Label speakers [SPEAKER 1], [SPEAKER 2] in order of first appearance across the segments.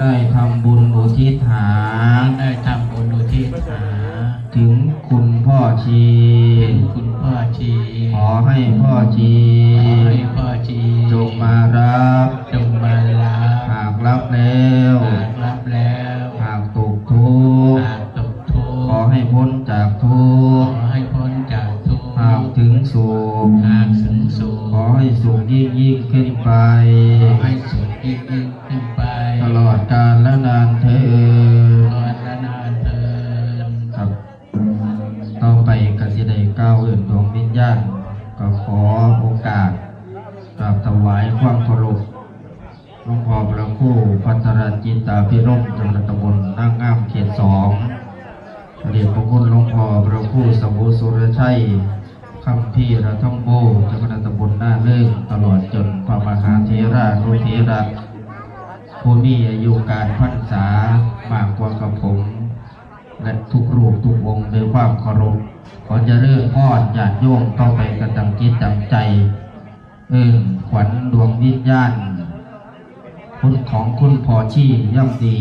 [SPEAKER 1] ได้ทำบุญอุทิศหา
[SPEAKER 2] ได้ทำบุญอุทิศหา
[SPEAKER 1] ถึงคุณพ่อชี
[SPEAKER 2] คุณพ่อชี
[SPEAKER 1] ขอให้พ่อชี
[SPEAKER 2] ขอให้พ่อชี
[SPEAKER 1] จงมารับ
[SPEAKER 2] จงมาลา
[SPEAKER 1] หากรับแล้ว ตาพิรมจังหวัดตำบลนางงามเขตสองเรียกพระคุณหลวงพ่อพระคู่สมุสุรชัยคำพี่ระท่องโบจังหวัดตำบลหน้าเลื่งตลอดจนพระมหาเทรานุเทระผู้มีอายุการพรรษามากกว่ากับผม และทุกรูปทุกองค์ด้วยความเคารพขอจะเริ่มอ้อนญาติโยมต่อไปกระตังจิตตังใจเอิ้นขวัญดวงวิญญาณ คุณของคุณพอชี่ย่ำดี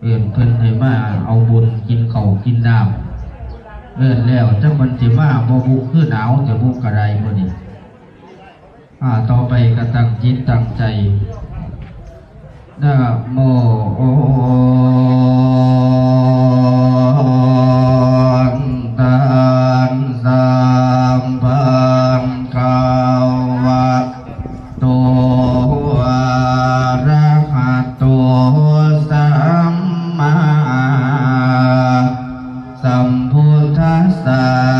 [SPEAKER 1] เอิ้นเพิ่นให้มาเอาบุญกินเขากินน้ำเอิ้นแล้วจักมันสิมาบ่บุคือหนาวจะบุกกระไรบ่นี่อ่าต่อไปกระตังจิตตังใจนะโมตัสสะ สัมพุทธัสสะ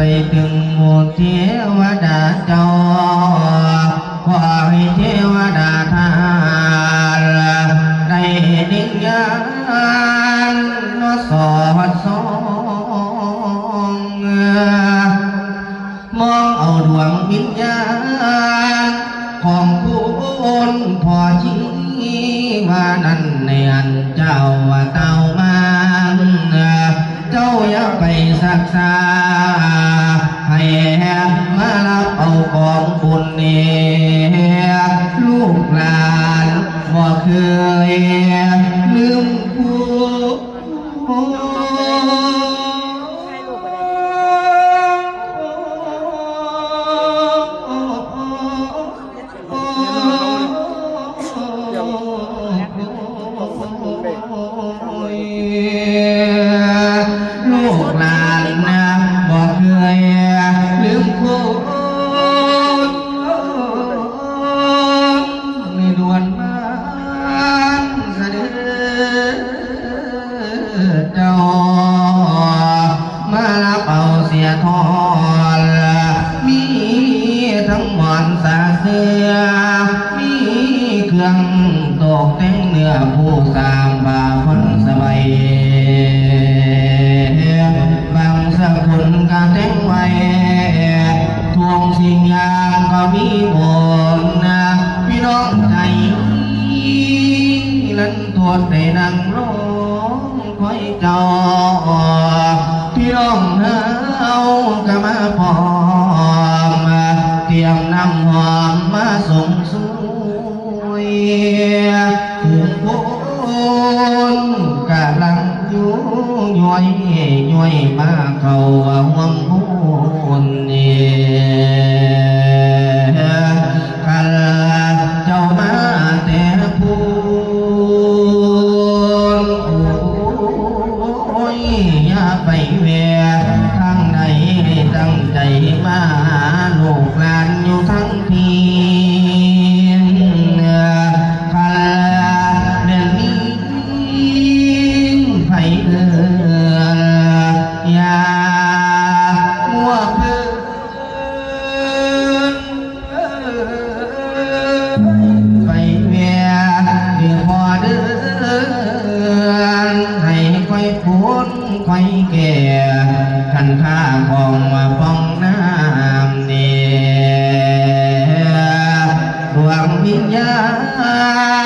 [SPEAKER 1] ไปถึงหมู่เทวดาเจ้าขอให้เทวดาท่า Oh. kiềng năm hòm má sùng xuôi. Thương bốn cả lăng chú nhuôi nhuôi ba cầu hôm bốn ค่อยพ้นค่อยแก่ขันข้าของมาป้องน้ำเนี่วดวงวิญญาณ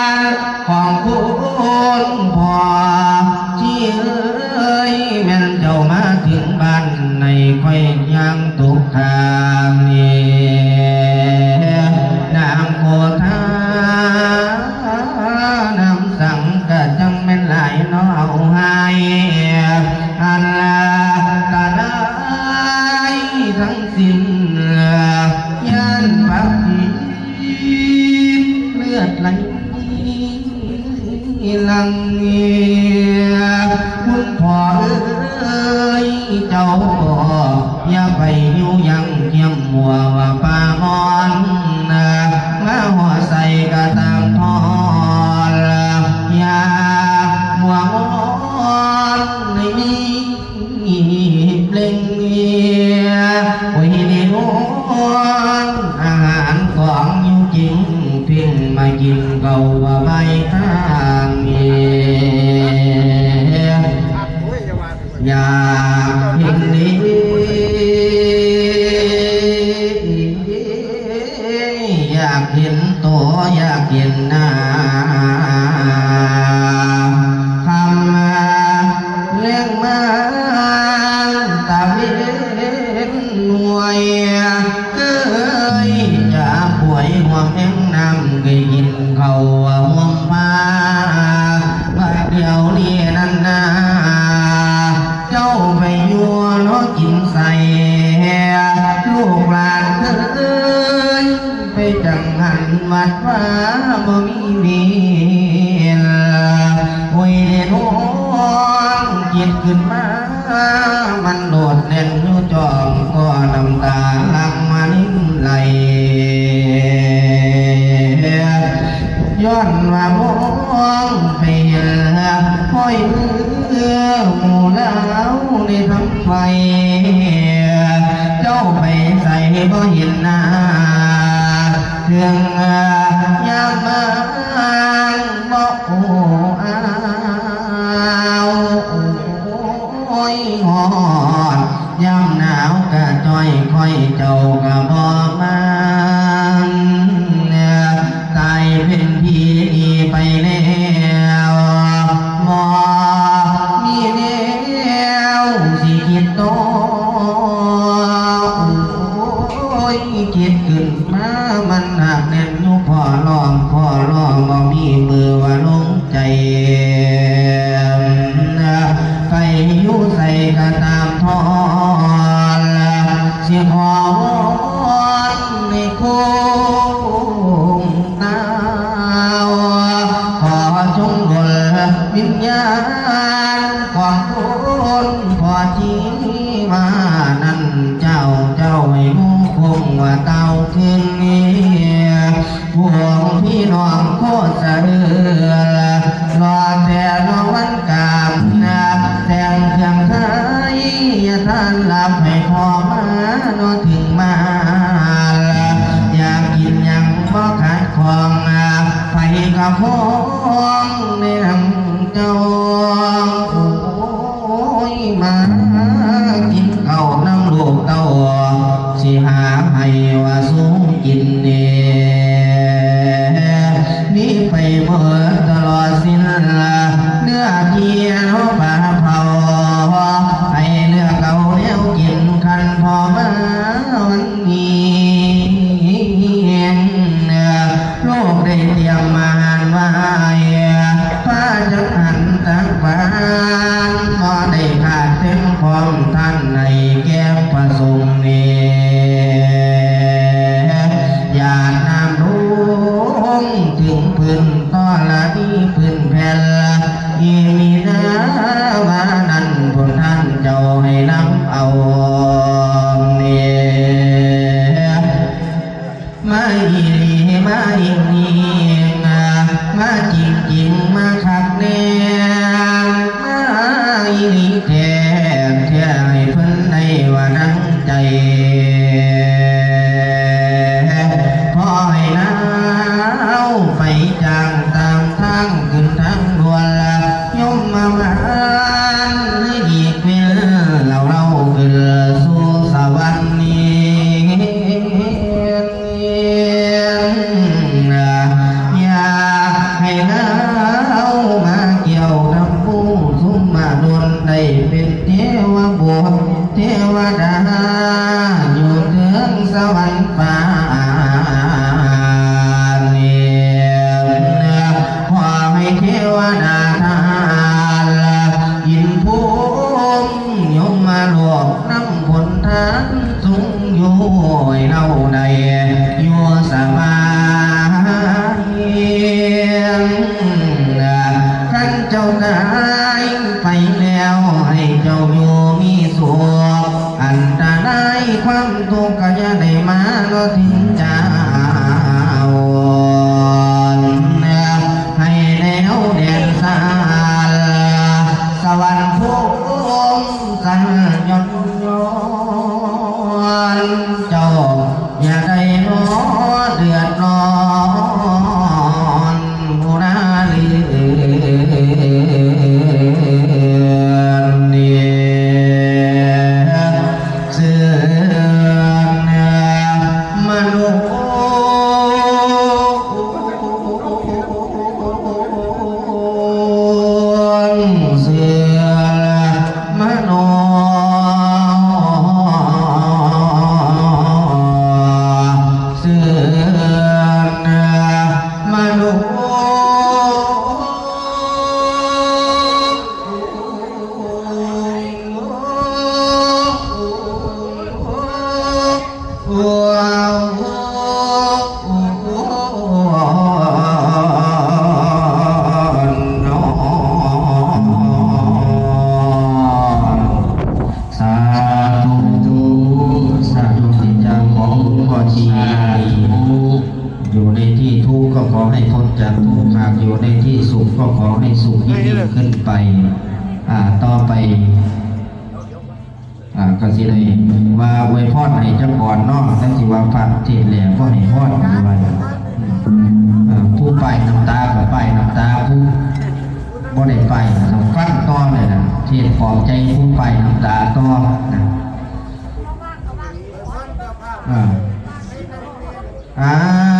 [SPEAKER 1] khó nên hồng châu wamewekewa na สิเด้ว่าไว้พอไให้จังก่อนเนอะตั้งสิว่าฝันเทศแหล้วก็ให้พอดอยู่ว่ผู้ไปน้ำตาก็ไปน้ำตาผู้บ่ได้ไปสำฟังต่อเลยนะเทศปลอบใจผู้ไปน้ำตาต่อนะอ่า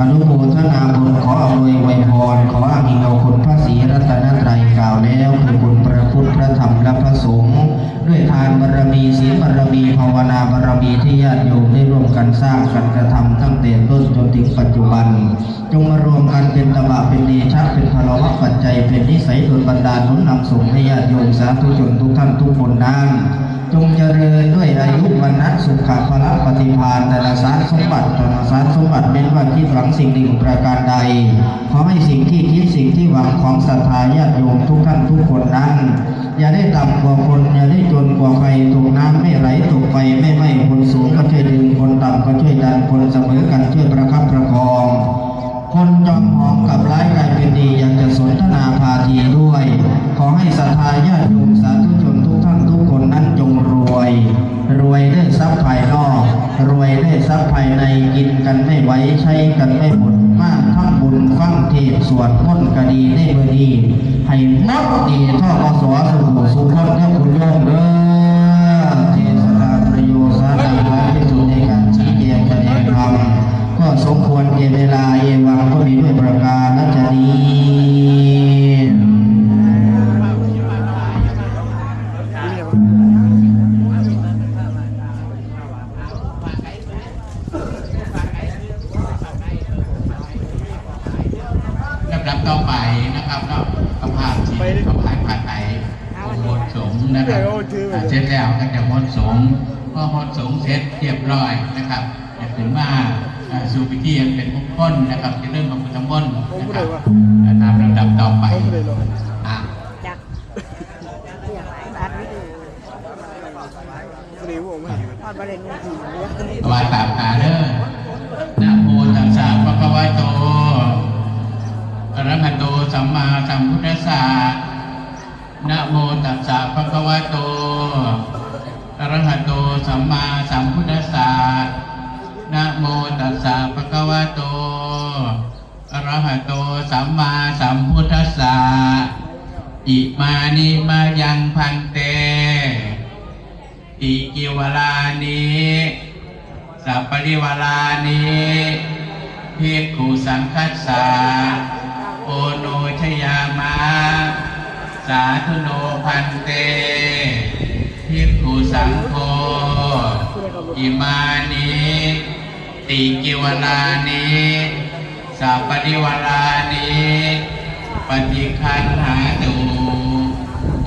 [SPEAKER 1] อนุโมทนาบุญขออำนวยไวยพรขออามิเอาคุณพระศรีรัตนตรัยกล่าวแล้วคือคุณพระพุทธพระธรรมและพระสงฆ์ด้วยทานบารมีศีลบารมีภาวนาบารมีที่ญาติโยมได้ร่วมกันสร้างกันกระทำตั้งแต่ต้นจนถึงปัจจุบัน จงมารวมกันเป็นตบะเป็นเดชะเป็นพลวัตปัจจัยเป็นนิสัยดลบันดาลนุนนำส่งให้ญาติโยมสาธุชนทุกท่านทุกคนนั้น จงเจริญด้วยอายุวันนะสุขภละปฏิภาณแต่ละสารสมบัติแต่ละสารสมบัติเป็นว่าคิดหวังสิ่งหนึ่งประการใด ขอให้สิ่งที่คิดสิ่งที่หวังของศรัทธาญาติโยมทุกท่านทุกคนนั้น อย่าได้ต่ำกว่าคน อย่าได้จนกว่าใครตกน้ำไม่ไหลตกไฟไม่ไหม้คนสูงก็ช่วยดึงคนต่ำก็ช่วยดันคนเสมอกันช่วยประคับประคองคนจอมหอมกับร้ายกลายเป็นดีอยากจะสนทนาพาทีด้วย ขอให้ศรัทธาญาติโยมสาธุ รวย รวยด้วยทรัพย์ภายนอก รวยด้วยทรัพย์ภายในกินกันไม่ไหวใช้กันไม่หมดมากทำบุญฟังเทศสวดมนต์ก็ดีได้บดี ให้หมดดีท่อมสวสุขสุขคนแค่คุณโยมเด้อเทศนาประโยชน์สาระที่สุดในการชี้แจงแสดงธรรมก็สมควรเก็บเวลาเอวังก็มีด้วยประการนัจนี
[SPEAKER 2] ลำดับต่อไปนะครับเนาะก ระพาชีกระพายผ่านไหมดสงนะครับเสร็จแล้วก็จะโมดสงฆ์พอโมดสงเสร็จเรียบร้อยนะครับจะถึงมาอ่าสู่พิธีอันเป็นมงคลนะครับจะเริ่มมาพุทธมนต์นะครับตามลำดับต่อไปอ่า
[SPEAKER 3] จักอย่างไรอัดวิดีโอทอดบะเร็งหูเลี้ยง
[SPEAKER 2] วาตามหาเด้อ มาสัมพุทธัสสะนะโมตัสสะภะคะวะโตอะระหะโตสัมมาสัมพุทธัสสะนะโมตัสสะภะคะวะโตอะระหะโตสัมมาสัมพุทธัสสะอิมานิมายังพันเตอิกิวลานิสัปปริวลานิภิกขุสังคัสสะ โอโนชยามะสาธุโนพันเตภิกขุสังโฆอิมานิติกิวลานิสัพปริวลานิปฏิคันหาตุ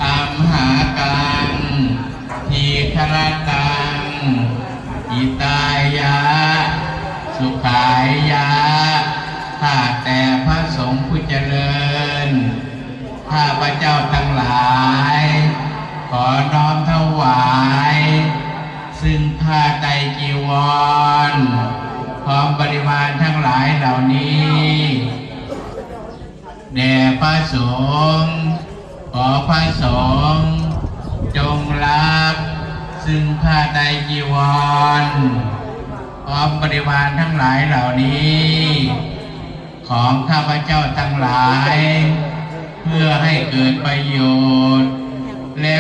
[SPEAKER 2] อัมหากังทีครตังอิตายะ สุขายะข้าแต่พระ งฆ์ผู้เจริญ ข้าพระเจ้าทั้งหลาย ขอน้อมถวาย ซึ่งผ้าไตรจีวรพร้อมบริวารทั้งหลายเหล่านี้แด่พระสงฆ์ขอพระสงฆ์จงรับ ซึ่งผ้าไตรจีวรพร้อมบริวารทั้งหลายเหล่านี้ ของข้าพเจ้าทั้งหลาย เพื่อให้เกิดประโยชน์และ